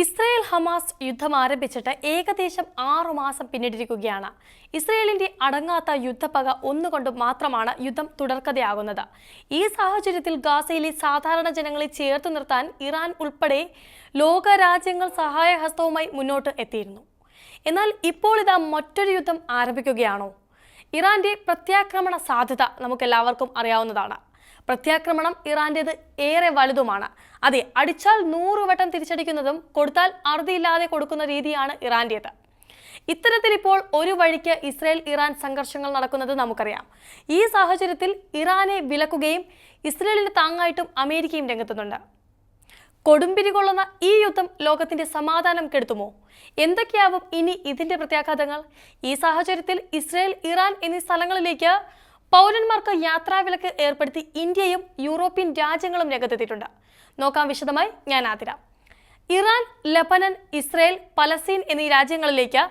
Israel Hamas യുദ്ധം ആരംഭിച്ചിട്ട് ഏകദേശം ആറു മാസം പിന്നിട്ടിരിക്കുകയാണ്. ഇസ്രയേലിന്റെ അടങ്ങാത്ത യുദ്ധപ്പക ഒന്നുകൊണ്ട് മാത്രമാണ് യുദ്ധം തുടർക്കഥയാകുന്നത്. ഈ സാഹചര്യത്തിൽ ഗാസയിലെ സാധാരണ ജനങ്ങളെ ചേർത്ത് നിർത്താൻ ഇറാൻ ഉൾപ്പെടെ ലോകരാജ്യങ്ങൾ സഹായഹസ്തവുമായി മുന്നോട്ട് എത്തിയിരുന്നു. എന്നാൽ ഇപ്പോൾ ഇതാ മറ്റൊരു യുദ്ധം ആരംഭിക്കുകയാണോ? ഇറാന്റെ പ്രത്യാക്രമണ സാധ്യത നമുക്കെല്ലാവർക്കും അറിയാവുന്നതാണ്. പ്രത്യാക്രമണം ഇറാന്റേത് ഏറെ വലുതുമാണ്. അതെ അടിച്ചാൽ നൂറ് വട്ടം തിരിച്ചടിക്കുന്നതും കൊടുത്താൽ അറുതിയില്ലാതെ കൊടുക്കുന്ന രീതിയാണ് ഇറാന്റേത്. ഇത്തരത്തിൽ ഇപ്പോൾ ഒരു വഴിക്ക് ഇസ്രയേൽ ഇറാൻ സംഘർഷങ്ങൾ നടക്കുന്നത് നമുക്കറിയാം. ഈ സാഹചര്യത്തിൽ ഇറാനെ വിലക്കുകയും ഇസ്രയേലിന് താങ്ങായിട്ടും അമേരിക്കയും രംഗത്തുന്നുണ്ട്. കൊടുമ്പിരി കൊള്ളുന്ന ഈ യുദ്ധം ലോകത്തിന്റെ സമാധാനം കെടുത്തുമോ? എന്തൊക്കെയാവും ഇനി ഇതിന്റെ പ്രത്യാഘാതങ്ങൾ? ഈ സാഹചര്യത്തിൽ ഇസ്രയേൽ ഇറാൻ എന്നീ സ്ഥലങ്ങളിലേക്ക് പൗരന്മാർക്ക് യാത്രാവിലക്ക് ഏർപ്പെടുത്തി ഇന്ത്യയും യൂറോപ്യൻ രാജ്യങ്ങളും രംഗത്തെത്തിയിട്ടുണ്ട്. നോക്കാം വിശദമായി ഞാൻ Athira. Iran Lebanon Israel Palestine എന്നീ രാജ്യങ്ങളിലേക്ക്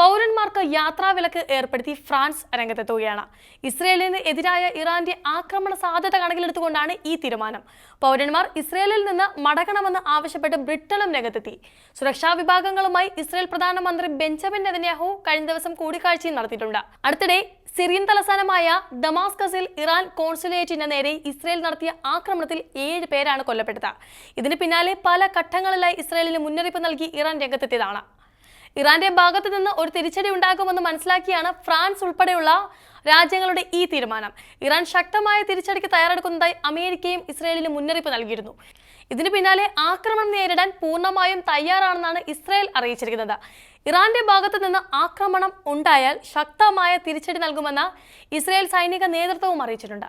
പൗരന്മാർക്ക് യാത്രാവിലക്ക് ഏർപ്പെടുത്തി ഫ്രാൻസ് രംഗത്തെത്തുകയാണ്. ഇസ്രയേലിന് എതിരായ ഇറാന്റെ ആക്രമണ സാധ്യത കണക്കിലെടുത്തുകൊണ്ടാണ് ഈ തീരുമാനം. പൗരന്മാർ ഇസ്രയേലിൽ നിന്ന് മടങ്ങണമെന്ന് ആവശ്യപ്പെട്ട് ബ്രിട്ടനും രംഗത്തെത്തി. സുരക്ഷാ വിഭാഗങ്ങളുമായി ഇസ്രയേൽ പ്രധാനമന്ത്രി ബെഞ്ചമിൻ നെതന്യാഹു കഴിഞ്ഞ ദിവസം കൂടിക്കാഴ്ചയും നടത്തിയിട്ടുണ്ട്. അടുത്തിടെ സിറിയൻ തലസ്ഥാനമായ ദമാസ്കസിൽ ഇറാൻ കോൺസുലേറ്റിന് നേരെ ഇസ്രയേൽ നടത്തിയ ആക്രമണത്തിൽ ഏഴ് പേരാണ് കൊല്ലപ്പെട്ടത്. ഇതിന് പിന്നാലെ പല ഘട്ടങ്ങളിലായി ഇസ്രയേലിന് മുന്നറിയിപ്പ് നൽകി ഇറാൻ രംഗത്തെത്തിയതാണ്. ഇറാന്റെ ഭാഗത്ത് നിന്ന് ഒരു തിരിച്ചടി ഉണ്ടാകുമെന്ന് മനസ്സിലാക്കിയാണ് ഫ്രാൻസ് ഉൾപ്പെടെയുള്ള രാജ്യങ്ങളുടെ ഈ തീരുമാനം. ഇറാൻ ശക്തമായ തിരിച്ചടിക്ക് തയ്യാറെടുക്കുന്നതായി അമേരിക്കയും ഇസ്രയേലിന് മുന്നറിയിപ്പ് നൽകിയിരുന്നു. ഇതിന് പിന്നാലെ ആക്രമണം നേരിടാൻ പൂർണമായും തയ്യാറാണെന്നാണ് ഇസ്രായേൽ അറിയിച്ചിരിക്കുന്നത്. ഇറാന്റെ ഭാഗത്ത് നിന്ന് ആക്രമണം ഉണ്ടായാൽ ശക്തമായ തിരിച്ചടി നൽകുമെന്ന് ഇസ്രായേൽ സൈനിക നേതൃത്വവും അറിയിച്ചിട്ടുണ്ട്.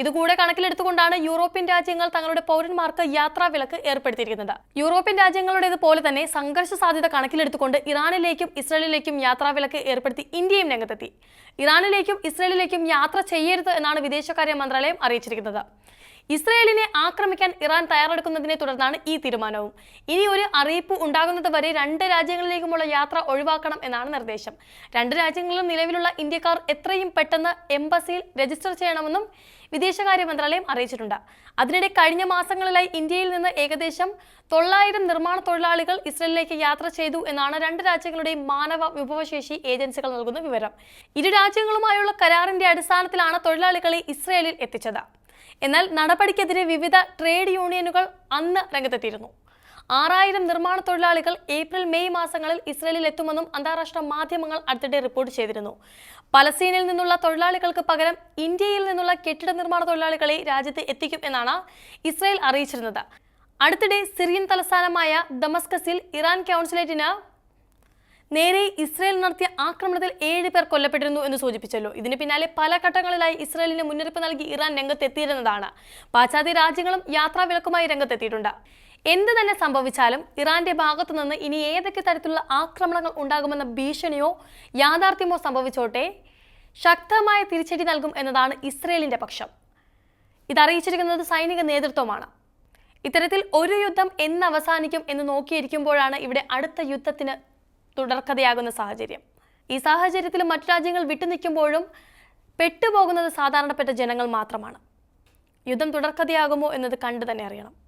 ഇതുകൂടെ കണക്കിലെടുത്തുകൊണ്ടാണ് യൂറോപ്യൻ രാജ്യങ്ങൾ തങ്ങളുടെ പൗരന്മാർക്ക് യാത്രാ വിലക്ക് ഏർപ്പെടുത്തിയിരിക്കുന്നത്. യൂറോപ്യൻ രാജ്യങ്ങളുടേതുപോലെ തന്നെ സംഘർഷ സാധ്യത കണക്കിലെടുത്തുകൊണ്ട് ഇറാനിലേക്കും ഇസ്രയേലിലേക്കും യാത്രാ വിലക്ക് ഏർപ്പെടുത്തി ഇന്ത്യയും രംഗത്തെത്തി. ഇറാനിലേക്കും ഇസ്രയേലിലേക്കും യാത്ര ചെയ്യരുത് എന്നാണ് വിദേശകാര്യ മന്ത്രാലയം അറിയിച്ചിരിക്കുന്നത്. ഇസ്രയേലിനെ ആക്രമിക്കാൻ ഇറാൻ തയ്യാറെടുക്കുന്നതിനെ തുടർന്നാണ് ഈ തീരുമാനവും. ഇനി ഒരു അറിയിപ്പ് ഉണ്ടാകുന്നത് വരെ രണ്ട് രാജ്യങ്ങളിലേക്കുമുള്ള യാത്ര ഒഴിവാക്കണം എന്നാണ് നിർദ്ദേശം. രണ്ട് രാജ്യങ്ങളിലും നിലവിലുള്ള ഇന്ത്യക്കാർ എത്രയും പെട്ടെന്ന് എംബസിയിൽ രജിസ്റ്റർ ചെയ്യണമെന്നും വിദേശകാര്യ മന്ത്രാലയം അറിയിച്ചിട്ടുണ്ട്. അതിനിടെ കഴിഞ്ഞ മാസങ്ങളിലായി ഇന്ത്യയിൽ നിന്ന് ഏകദേശം തൊള്ളായിരം നിർമ്മാണ തൊഴിലാളികൾ ഇസ്രയേലിലേക്ക് യാത്ര ചെയ്തു എന്നാണ് രണ്ട് രാജ്യങ്ങളുടെയും മാനവ വിഭവശേഷി ഏജൻസികൾ നൽകുന്ന വിവരം. ഇരു രാജ്യങ്ങളുമായുള്ള കരാറിന്റെ അടിസ്ഥാനത്തിലാണ് തൊഴിലാളികളെ ഇസ്രയേലിൽ എത്തിച്ചത്. എന്നാൽ നടപടിക്കെതിരെ വിവിധ ട്രേഡ് യൂണിയനുകൾ അന്ന് രംഗത്തെത്തിയിരുന്നു. ആറായിരം നിർമ്മാണ തൊഴിലാളികൾ ഏപ്രിൽ മെയ് മാസങ്ങളിൽ ഇസ്രയേലിൽ എത്തുമെന്നും അന്താരാഷ്ട്ര മാധ്യമങ്ങൾ അടുത്തിടെ റിപ്പോർട്ട് ചെയ്തിരുന്നു. പലസ്തീനിൽ നിന്നുള്ള തൊഴിലാളികൾക്ക് പകരം ഇന്ത്യയിൽ നിന്നുള്ള കെട്ടിട നിർമ്മാണ തൊഴിലാളികളെ രാജ്യത്ത് എത്തിക്കും എന്നാണ് ഇസ്രയേൽ അറിയിച്ചിരുന്നത്. അടുത്തിടെ സിറിയൻ തലസ്ഥാനമായ ദമസ്കസിൽ ഇറാൻ കൗൺസിലേറ്റിന് നേരെ ഇസ്രയേൽ നടത്തിയ ആക്രമണത്തിൽ ഏഴ് പേർ കൊല്ലപ്പെട്ടിരുന്നു എന്ന് സൂചിപ്പിച്ചല്ലോ. ഇതിന് പിന്നാലെ പല ഘട്ടങ്ങളിലായി ഇസ്രയേലിന് മുന്നറിയിപ്പ് നൽകി ഇറാൻ രംഗത്തെത്തിയിരുന്നതാണ്. പാശ്ചാത്യ രാജ്യങ്ങളും യാത്രാവിലക്കുമായി രംഗത്തെത്തിയിട്ടുണ്ട്. എന്ത് തന്നെ സംഭവിച്ചാലും ഇറാന്റെ ഭാഗത്തു നിന്ന് ഇനി ഏതൊക്കെ തരത്തിലുള്ള ആക്രമണങ്ങൾ ഉണ്ടാകുമെന്ന ഭീഷണിയോ യാഥാർത്ഥ്യമോ സംഭവിച്ചോട്ടെ ശക്തമായ തിരിച്ചടി നൽകും എന്നതാണ് ഇസ്രയേലിന്റെ പക്ഷം. ഇതറിയിച്ചിരിക്കുന്നത് സൈനിക നേതൃത്വമാണ്. ഇത്തരത്തിൽ ഒരു യുദ്ധം എന്ന് അവസാനിക്കും എന്ന് നോക്കിയിരിക്കുമ്പോഴാണ് ഇവിടെ അടുത്ത യുദ്ധത്തിന് തുടർക്കഥയാകുന്ന സാഹചര്യം. ഈ സാഹചര്യത്തിൽ മറ്റു രാജ്യങ്ങൾ വിട്ടുനിൽക്കുമ്പോഴും പെട്ടുപോകുന്നത് സാധാരണപ്പെട്ട ജനങ്ങൾ മാത്രമാണ്. യുദ്ധം തുടർക്കഥയാകുമോ എന്നത് കണ്ടു തന്നെ അറിയണം.